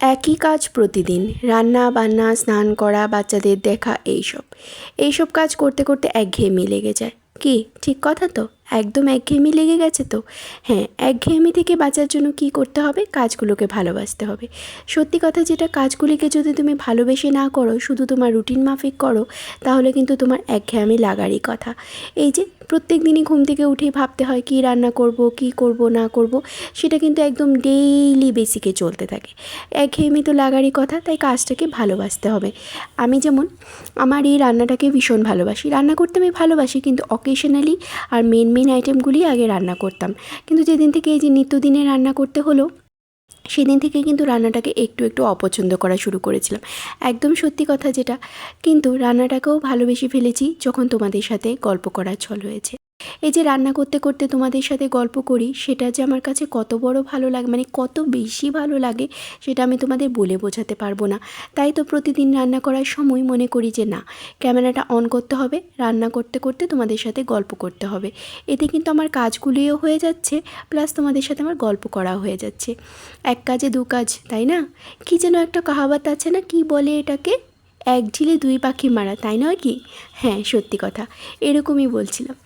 একই কাজ প্রতিদিন। রান্না, বান্না, স্নান করা, বাচ্চাদের দেখা, এইসব। এইসব কাজ করতে করতে একঘেয়েমি লেগে যায়। কি? ঠিক কথা তো? একদম একঘেয়েমি লেগে গেছে তো? হ্যাঁ একঘেয়েমি থেকে বাঁচার জন্য কি করতে হবে? কাজগুলোকে ভালোবাসতে হবে। সত্যি কথা যেটা, কাজগুলিকে যদি তুমি ভালোবেসে না করো, শুধু তোমার রুটিন মাফিক করো, তাহলে কিন্তু তোমার একঘেয়েমি লাগারই কথা। এই যে প্রত্যেক দিনই ঘুম থেকে উঠে ভাবতে হয় কী রান্না করব, কী করব, না করব। সেটা কিন্তু একদম ডেইলি বেসিকে চলতে থাকে। একঘেয়েমি তো লাগারই কথা, তাই কাজটাকে ভালোবাসতে হবে। আমি যেমন, আমার এই রান্নাটাকে ভীষণ ভালোবাসি। রান্না করতে আমি ভালোবাসি, কিন্তু অকেশনালি আর মেন মেন আইটেমগুলি আগে রান্না করতাম। কিন্তু যেদিন থেকে এই যে নিত্যদিনে রান্না করতে হলো সেদিন থেকে কিন্তু রান্নাটাকে একটু একটু অপছন্দ করা শুরু করেছিলাম। একদম সত্যি কথা যেটা, কিন্তু রান্নাটাকেও ভালোবেসে ফেলেছি যখন তোমাদের সাথে গল্প করার ছল হয়েছে। এই যে রান্না করতে করতে তোমাদের সাথে গল্প করি, সেটা যে আমার কাছে কত বড় ভালো লাগে মানে কত বেশি ভালো লাগে, সেটা আমি তোমাদের বলে বোঝাতে পারব না। তাই তো প্রতিদিন রান্না করার সময় মনে করি যে না, ক্যামেরাটা অন করতে হবে, রান্না করতে করতে তোমাদের সাথে গল্প করতে হবে। এতে কিন্তু আমার কাজগুলিও হয়ে যাচ্ছে, প্লাস তোমাদের সাথে আমার গল্প করা হয়ে যাচ্ছে। এক কাজে দু কাজ, তাই না? কি যেন একটা কাহাবাত আছে না, কি বলে এটাকে? এক ঢিলে দুই পাখি মারা, তাই নয় কি? হ্যাঁ সত্যি কথা, এরকমই বলছিলাম।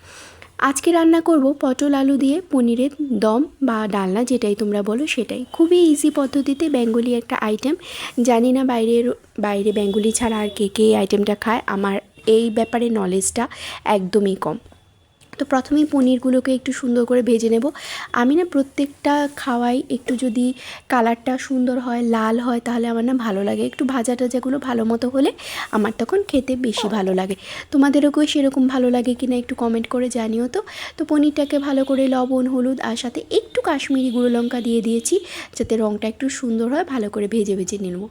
আজকে রান্না করব পটল আলু দিয়ে, পনিরের দম বা ডালনা যেটাই তোমরা বলো সেটাই। খুবই ইজি পদ্ধতিতে বেঙ্গলি একটা আইটেম জানি না বাইরের, বাইরে বেঙ্গলি ছাড়া আর কে কে এই আইটেমটা খায়। আমার এই ব্যাপারে নলেজটা একদমই কম। তো প্রথমেই পনিরগুলোকে একটু সুন্দর করে ভেজে নেব। আমি না প্রত্যেকটা খাওয়াই একটু যদি কালারটা সুন্দর হয়, লাল হয়, তাহলে আমার না ভালো লাগে। একটু ভাজা টাজাগুলো ভালো মতো হলে আমার তখন খেতে বেশি ভালো লাগে। তোমাদেরও কেউ সেরকম ভালো লাগে কি না একটু কমেন্ট করে জানিও তো। তো পনিরটাকে ভালো করে লবণ, হলুদ আর সাথে একটু কাশ্মীরি গুঁড়ো লঙ্কা দিয়ে দিয়েছি যাতে রঙটা একটু সুন্দর হয়, ভালো করে ভেজে ভেজে নেব।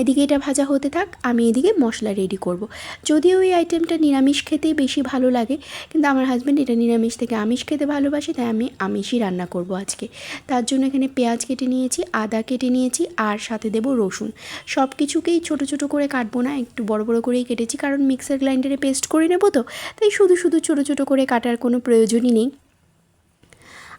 এদিকে এটা ভাজা হতে থাক, আমি এদিকে মশলা রেডি করব। যদিও এই আইটেমটা নিরামিষ খেতেই বেশি ভালো লাগে, কিন্তু আমার হাজব্যান্ড এটা নিরামিষ থেকে আমিষ খেতে ভালোবাসি, তাই আমি আমিষই রান্না করব আজকে। তার জন্য এখানে পেঁয়াজ কেটে নিয়েছি, আদা কেটে নিয়েছি, আর সাথে দেব রসুন। সব কিছুকেই ছোটো ছোটো করে কাটবো না, একটু বড় বড় করেই কেটেছি, কারণ মিক্সার গ্রাইন্ডারে পেস্ট করে নেব তো, তাই শুধু শুধু ছোটো ছোটো করে কাটার কোনো প্রয়োজনই নেই।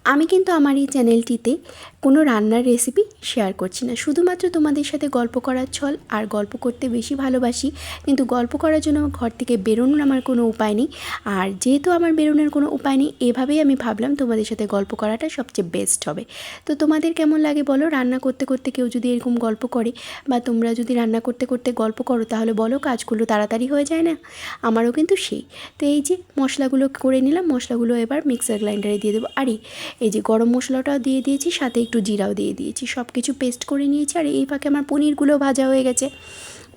আমি কিন্তু আমার এই চ্যানেলটিতে কোনো রান্নার রেসিপি শেয়ার করছি না। শুধুমাত্র তোমাদের সাথে গল্প করার ছল আর গল্প করতে বেশি ভালোবাসি। কিন্তু গল্প করার জন্য আমার ঘর থেকে বেরোনোর আমার কোনো উপায় নেই। আর যেহেতু আমার বেরোনোর কোনো উপায় নেই, এভাবেই আমি ভাবলাম তোমাদের সাথে গল্প করাটা সবচেয়ে বেস্ট হবে। তো তোমাদের কেমন লাগে বলো? রান্না করতে করতে কেউ যদি এরকম গল্প করে বা তোমরা যদি রান্না করতে করতে গল্প করো, তাহলে বলো কাজগুলো তাড়াতাড়ি হয়ে যায় না? আমারও কিন্তু সেই। তো এই যে মশলাগুলো করে নিলাম, মশলাগুলো এবার মিক্সার গ্রাইন্ডারে দিয়ে দেবো। আরে এই যে গরম মশলাটাও দিয়ে দিয়েছি, সাথে একটু জিরাও দিয়ে দিয়েছি। সব কিছু পেস্ট করে নিয়েছি আর এই ফাঁকে আমার পনিরগুলো ভাজা হয়ে গেছে।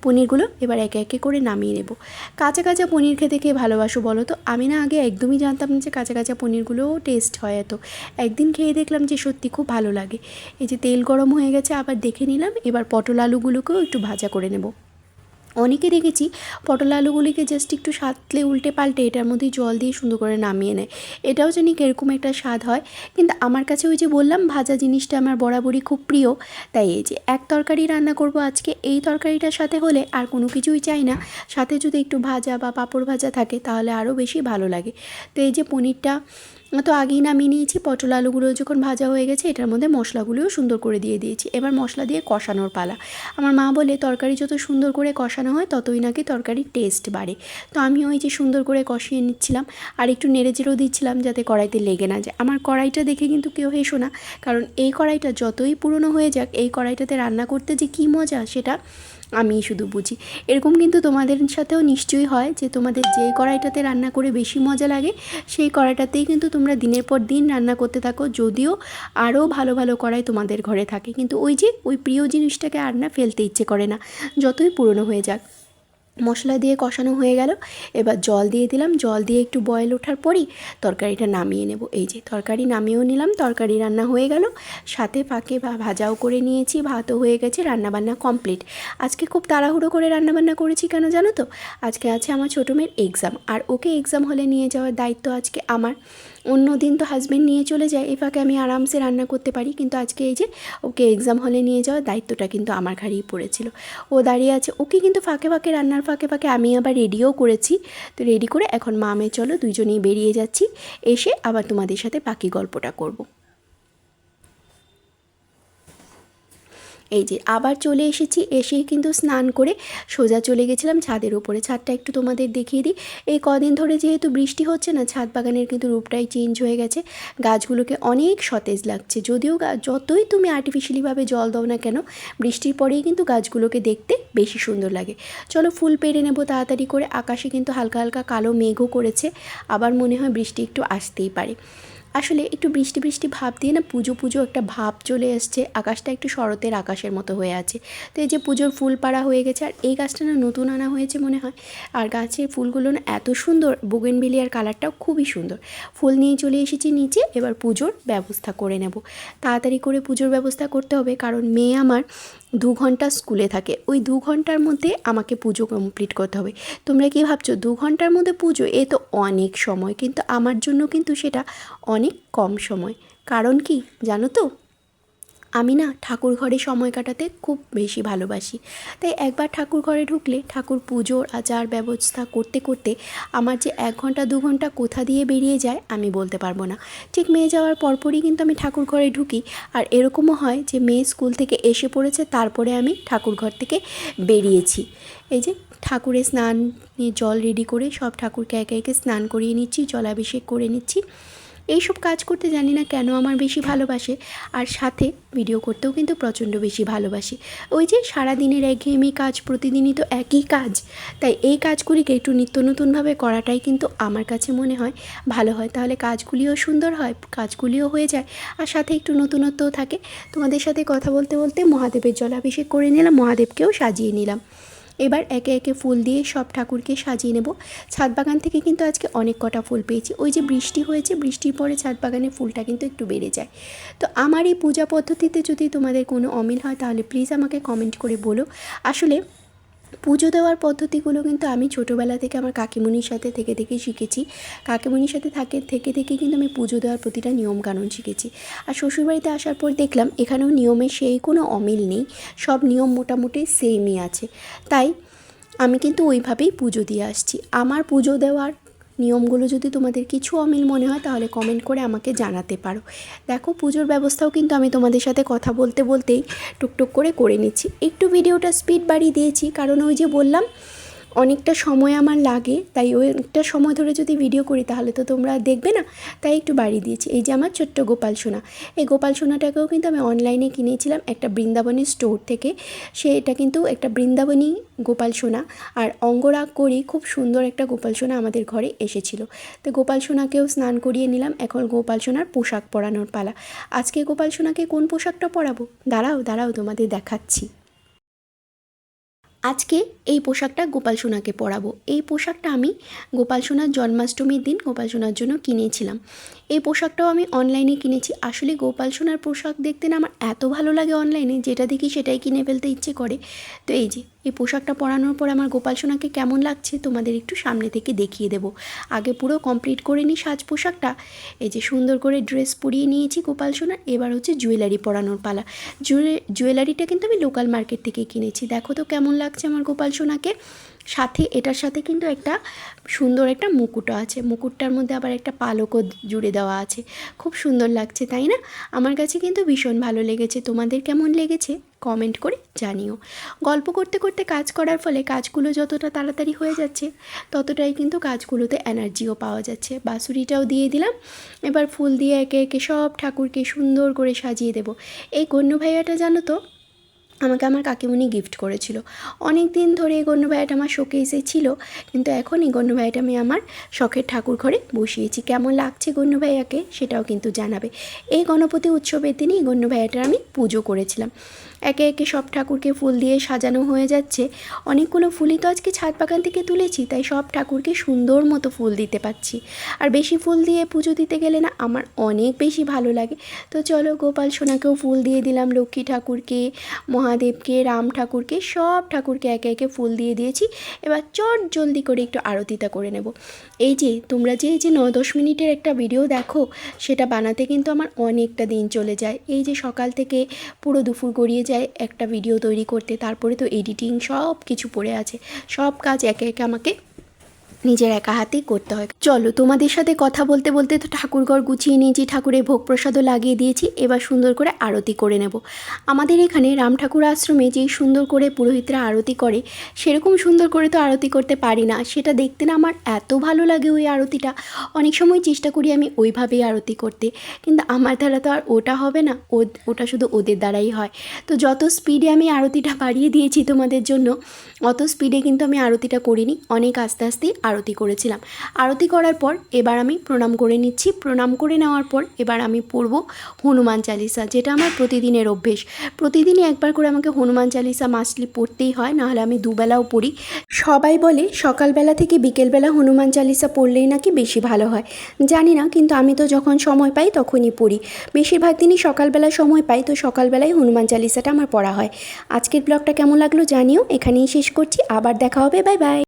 পনিরগুলো এবার একে একে করে নামিয়ে নেব। কাঁচা কাঁচা পনির খেতে খেয়ে ভালোবাসো বলো তো? আমি না আগে একদমই জানতাম না যে কাঁচা কাঁচা পনিরগুলোও টেস্ট হয় এত। একদিন খেয়ে দেখলাম যে সত্যি খুব ভালো লাগে। এই যে তেল গরম হয়ে গেছে, আবার দেখে নিলাম, এবার পটল আলুগুলোকেও একটু ভাজা করে নেব। অনেকে দেখেছি পটল আলুগুলিকে জাস্ট একটু সাতলে উল্টে পাল্টে এটার মধ্যে জল দিয়ে সুন্দর করে নামিয়ে নেয়। এটাও জানি কীরকম একটা স্বাদ হয়, কিন্তু আমার কাছে ওই যে বললাম, ভাজা জিনিসটা আমার বরাবরই খুব প্রিয়। তাই এই যে এক তরকারি রান্না করব আজকে, এই তরকারিটার সাথে হলে আর কোনো কিছুই চাই না। সাথে যদি একটু ভাজা বা পাঁপড় ভাজা থাকে, তাহলে আরও বেশি ভালো লাগে। তো এই যে পনিরটা তো আগেই নামিয়ে নিয়েছি। পটল আলুগুলো যখন ভাজা হয়ে গেছে, এটার মধ্যে মশলাগুলোও সুন্দর করে দিয়ে দিয়েছি। এবার মশলা দিয়ে কষানোর পালা। আমার মা বলে, তরকারি যত সুন্দর করে কষানো হয়, ততই নাকি তরকারির টেস্ট বাড়ে। তো আমি ওই যে সুন্দর করে কষিয়ে নিচ্ছিলাম, আর একটু নেড়ে চেড়েও দিচ্ছিলাম যাতে কড়াইতে লেগে না যায়। আমার কড়াইটা দেখে কিন্তু কেউ হেসো না, কারণ এই কড়াইটা যতই পুরনো হয়ে যাক, এই কড়াইটাতে রান্না করতে যে কী মজা, সেটা আমি শুধু বুঝি। এরকম কিন্তু তোমাদের সাথেও নিশ্চয়ই হয় যে তোমাদের যে কড়াইটাতে রান্না করে বেশি মজা লাগে, সেই কড়াইটাতেই কিন্তু তোমরা দিনের পর দিন রান্না করতে থাকো, যদিও আরও ভালো ভালো কড়াই তোমাদের ঘরে থাকে। কিন্তু ওই যে, ওই প্রিয় জিনিসটাকে আর না ফেলতে ইচ্ছে করে না, যতই পুরনো হয়ে যাক। মশলা দিয়ে কষানো হয়ে গেল। এবার জল দিয়ে দিলাম। জল দিয়ে একটু বয়েল ওঠার পরই তরকারিটা নামিয়ে নেব। এই যে তরকারি নামিয়েও নিলাম। তরকারি রান্না হয়ে গেল। সাথে ফাঁকে বা ভাজাও করে নিয়েছি। ভাতও হয়ে গেছে। রান্নাবান্না কমপ্লিট আজকে খুব তাড়াহুড়ো করে রান্নাবান্না করেছি কেন জানো তো? আজকে আছে আমার ছোটো মেয়ের এক্সাম আর ওকে এক্সাম হলে নিয়ে যাওয়ার দায়িত্ব আজকে আমার। অন্য দিন তো হাজব্যান্ড নিয়ে চলে যায়, এ ফাঁকে আমি আরামসে রান্না করতে পারি। কিন্তু আজকে এই যে ওকে এক্সাম হলে নিয়ে যাওয়ার দায়িত্বটা কিন্তু আমার ঘাড়েই পড়েছিল। ও দাঁড়িয়ে আছে, ওকে কিন্তু ফাঁকে ফাঁকে রান্নার ফাঁকে ফাঁকে আমি আবার রেডিও করেছি। তো রেডি করে এখন মামে চলো দুজনেই বেরিয়ে যাচ্ছি, এসে আবার তোমাদের সাথে বাকি গল্পটা করব। এই যে আবার চলে এসেছি, এসেই কিন্তু স্নান করে সোজা চলে গেছিলাম ছাদের উপরে। ছাদটা একটু তোমাদের দেখিয়ে দিই। এই কদিন ধরে যেহেতু বৃষ্টি হচ্ছে না, ছাদ বাগানের কিন্তু রূপটাই চেঞ্জ হয়ে গেছে। গাছগুলোকে অনেক সতেজ লাগছে। যদিও যতই তুমি আর্টিফিশিয়ালিভাবে জল দাও না কেন, বৃষ্টির পরেই কিন্তু গাছগুলোকে দেখতে বেশি সুন্দর লাগে। চলো ফুল পেরে নেব তাড়াতাড়ি করে। আকাশে কিন্তু হালকা হালকা কালো মেঘও করেছে। আবার মনে হয় বৃষ্টি একটু আসতেই পারে। আসলে একটু বৃষ্টি বৃষ্টি ভাব দিয়ে না পুজো পুজো একটা ভাব চলে এসছে। আকাশটা একটু শরতের আকাশের মতো হয়ে আছে। তো এই যে পুজোর ফুল পাড়া হয়ে গেছে আর এই গাছটা না নতুন আনা হয়েছে মনে হয়। আর গাছের ফুলগুলো না এত সুন্দর বোগেনবেলিয়ার কালারটাও খুবই সুন্দর। ফুল নিয়ে চলে এসেছি নিচে, এবার পুজোর ব্যবস্থা করে নেব। তাড়াতাড়ি করে পুজোর ব্যবস্থা করতে হবে কারণ মেয়ে আমার দু ঘণ্টা স্কুলে থাকে। ওই দু ঘণ্টার মধ্যে আমাকে পুজো কমপ্লিট করতে হবে। তোমরা কি ভাবছ, দু ঘণ্টার মধ্যে পুজো? এ তো অনেক সময়, কিন্তু আমার জন্য কিন্তু সেটা অনেক কম সময়। কারণ কি, জানো তো? আমি না ঠাকুর ঘরে সময় কাটাতে খুব বেশি ভালোবাসি। তাই একবার ঠাকুর ঘরে ঢুকলে ঠাকুর পুজোর আচার ব্যবস্থা করতে করতে আমার যে এক ঘণ্টা, দু ঘণ্টা কোথা দিয়ে বেরিয়ে যায় আমি বলতে পারব না। ঠিক মেয়ে যাওয়ার পরপরই কিন্তু আমি ঠাকুর ঘরে ঢুকি। আর এরকমও হয় যে মেয়ে স্কুল থেকে এসে পড়েছে, তারপরে আমি ঠাকুর ঘর থেকে বেরিয়েছি। এই যে ঠাকুরের স্নান, জল রেডি করে সব ঠাকুরকে একে একে স্নান করিয়ে নিচ্ছি, জলাভিষেক করে নিচ্ছি। এইসব কাজ করতে জানি না কেন আমার বেশি ভালোবাসে। আর সাথে ভিডিও করতেও কিন্তু প্রচণ্ড বেশি ভালোবাসি। ওই যে সারাদিনের একঘেয়েমি কাজ প্রতিদিনই তো একই কাজ। তাই এই কাজগুলিকে একটু নিত্য নতুনভাবে করাটাই কিন্তু আমার কাছে মনে হয় ভালো হয়। তাহলে কাজগুলিও সুন্দর হয়, কাজগুলিও হয়ে যায়, আর সাথে একটু নতুনত্বও থাকে। তোমাদের সাথে কথা বলতে বলতে মহাদেবের জলাভিষেক করে নিলাম, মহাদেবকেও সাজিয়ে নিলাম। এবার একে একে ফুল দিয়ে সব ঠাকুরকে সাজিয়ে নেব। ছাদ বাগান থেকে কিন্তু আজকে অনেক কটা ফুল পেয়েছি। ওই যে বৃষ্টি হয়েছে, বৃষ্টির পরে ছাদ বাগানে ফুলটা কিন্তু একটু বেড়ে যায়। তো আমার এই পূজা পদ্ধতিতে যদি তোমাদের কোনো অমিল হয়, তাহলে প্লিজ আমাকে কমেন্ট করে বলো। আসলে পুজো দেওয়ার পদ্ধতিগুলো কিন্তু আমি ছোটোবেলা থেকে আমার কাকিমুনির সাথে থেকে থেকে শিখেছি। কাকিমুনির সাথে থাকে, থেকে থেকে কিন্তু আমি পুজো দেওয়ার প্রতিটা নিয়মকানুন শিখেছি। আর শ্বশুরবাড়িতে আসার পর দেখলাম এখানেও নিয়মে সেই কোনো অমিল নেই, সব নিয়ম মোটামুটি সেমই আছে। তাই আমি কিন্তু ওইভাবেই পুজো দিয়ে আসছি। আমার পুজো দেওয়ার নিয়মগুলো যদি তোমাদের কিছু অমিল মনে হয়, তাহলে কমেন্ট করে আমাকে জানাতে পারো। দেখো, পুজোর ব্যবস্থাও কিন্তু আমি তোমাদের সাথে কথা বলতে বলতেই টুকটুক করে করে নিচ্ছি। একটু ভিডিওটা স্পিড বাড়িয়ে দিয়েছি, কারণ ওই যে বললাম অনেকটা সময় আমার লাগে, তাই একটা সময় ধরে যদি ভিডিও করি তাহলে তো তোমরা দেখবে না। তাই একটু বাড়িয়ে দিয়েছি। এই যে আমার ছোট্ট গোপাল সোনা। এই গোপাল সোনাটাকেও কিন্তু আমি অনলাইনে কিনেছিলাম একটা বৃন্দাবনী স্টোর থেকে। সে এটা কিন্তু একটা বৃন্দাবনী গোপাল সোনা। আর অঙ্গরাগ করি খুব সুন্দর একটা গোপাল সোনা আমাদের ঘরে এসেছিল। তো গোপাল সোনাকেও স্নান করিয়ে নিলাম। এখন গোপাল সোনার পোশাক পরানোর পালা। আজকে গোপাল সোনাকে কোন পোশাকটা পরাবো? দাঁড়াও দাঁড়াও তোমাদের দেখাচ্ছি। আজকে এই পোশাকটা গোপাল সোনাকে পরাবো। এই পোশাকটা আমি গোপাল সোনার জন্মাষ্টমীর দিন গোপাল সোনার জন্য কিনেছিলাম। এই পোশাকটাও আমি অনলাইনে কিনেছি। আসলে গোপাল সোনার পোশাক দেখতে না আমার এত ভালো লাগে অনলাইনে যেটা দেখি সেটাই কিনে ফেলতে ইচ্ছে করে। তো এই যে এই পোশাকটা পরানোর পর আমার গোপাল সোনাকে কেমন লাগছে তোমাদের একটু সামনে থেকে দেখিয়ে দেব। আগে পুরো কমপ্লিট করে নিই সাজ পোশাকটা। এই যে সুন্দর করে ড্রেস পরিয়ে নিয়েছি গোপাল সোনার। এবার হচ্ছে জুয়েলারি পরানোর পালা। জুয়ে জুয়েলারিটা কিন্তু আমি লোকাল মার্কেট থেকে কিনেছি। দেখো তো কেমন লাগছে আমার গোপাল সোনাকে। সাথে, এটার সাথে কিন্তু একটা সুন্দর একটা মুকুটও আছে। মুকুটটার মধ্যে আবার একটা পালকও জুড়ে দেওয়া আছে। খুব সুন্দর লাগছে, তাই না? আমার কাছে কিন্তু ভীষণ ভালো লেগেছে। তোমাদের কেমন লেগেছে? কমেন্ট করে জানিও। গল্প করতে করতে কাজ করার ফলে কাজগুলো যতটা তাড়াতাড়ি হয়ে যাচ্ছে, ততটাই কিন্তু কাজগুলোতে এনার্জিও পাওয়া যাচ্ছে। বাঁশুরিটাও দিয়ে দিলাম। এবার ফুল দিয়ে একে একে সব ঠাকুরকে সুন্দর করে সাজিয়ে দেব। এই গণ্য ভাইয়াটা জানো তো আমাকে আমার কাকিমণি গিফট করেছিল। অনেক দিন ধরে এই গণ্য ভাইয়াটা আমার শোকেসে ছিল, কিন্তু এখন এই গণ্য ভাইয়াটা আমি আমার শখের ঠাকুর ঘরে বসিয়েছি। কেমন লাগছে গণ্য ভাইয়াকে সেটাও কিন্তু জানাবে। এই গণপতি উৎসবের দিনই এই গণ্য ভাইয়াটার আমি পুজো করেছিলাম। একে একে সব ঠাকুরকে ফুল দিয়ে সাজানো হয়ে যাচ্ছে। অনেকগুলো ফুলই তো আজকে ছাদ বাগান থেকে তুলেছি, তাই সব ঠাকুরকে সুন্দর মতো ফুল দিতে পারছি। আর বেশি ফুল দিয়ে পুজো দিতে গেলে না আমার অনেক বেশি ভালো লাগে। তো চলো গোপাল সোনাকেও ফুল দিয়ে দিলাম, লক্ষ্মী ঠাকুরকে, মহাদেবকে, রাম ঠাকুরকে, সব ঠাকুরকে একে একে ফুল দিয়ে দিয়েছি। এবার চট জলদি করে একটু আরতিটা করে নেব। এই যে, তোমরা যে, এই যে ন দশ মিনিটের একটা ভিডিও দেখো, সেটা বানাতে কিন্তু আমার অনেকটা দিন চলে যায়। এই যে সকাল থেকে পুরো দুপুর গড়িয়ে যায় একটা ভিডিও তৈরি করতে, তারপরে তো এডিটিং সব কিছু পড়ে আছে। সব কাজ একে একে আমাকে নিজের একা হাতেই করতে হয়। চলো, তোমাদের সাথে কথা বলতে বলতে তো ঠাকুরঘর গুছিয়ে নিয়েছি, ঠাকুরের ভোগ প্রসাদও লাগিয়ে দিয়েছি, এবার সুন্দর করে আরতি করে নেব। আমাদের এখানে রাম ঠাকুর আশ্রমে যেই সুন্দর করে পুরোহিতরা আরতি করে, সেরকম সুন্দর করে তো আরতি করতে পারি না। সেটা দেখতে না আমার এত ভালো লাগে ওই আরতিটা। অনেক সময় চেষ্টা করি আমি ওইভাবেই আরতি করতে, কিন্তু আমার দ্বারা তো আর ওটা হবে না ওটা শুধু ওদের দ্বারাই হয়। তো যত স্পিডে আমি আরতিটা বাড়িয়ে দিয়েছি তোমাদের জন্য, অত স্পিডে কিন্তু আমি আরতিটা করিনি। অনেক আস্তে আস্তেই আরতি করেছিলাম। আরতি করার পর এবার আমি প্রণাম করে নিচ্ছি। প্রণাম করে নেওয়ার পর এবার আমি পড়ব হনুমান চালিসা, যেটা আমার প্রতিদিনের অভ্যেস। প্রতিদিনই একবার করে আমাকে হনুমান চালিসা মাসলি পড়তেই হয়, নাহলে আমি দুবেলাও পড়ি। সবাই বলে সকালবেলা থেকে বিকেলবেলা হনুমান চালিসা পড়লেই নাকি বেশি ভালো হয়। জানি না, কিন্তু আমি তো যখন সময় পাই তখনই পড়ি। বেশিরভাগ দিনই সকালবেলা সময় পাই, তো সকালবেলায় হনুমান চালিসাটা আমার পড়া হয়। আজকের ব্লগটা কেমন লাগল জানিও, এখানেই শেষ করছি। আবার দেখা হবে, বাই বাই।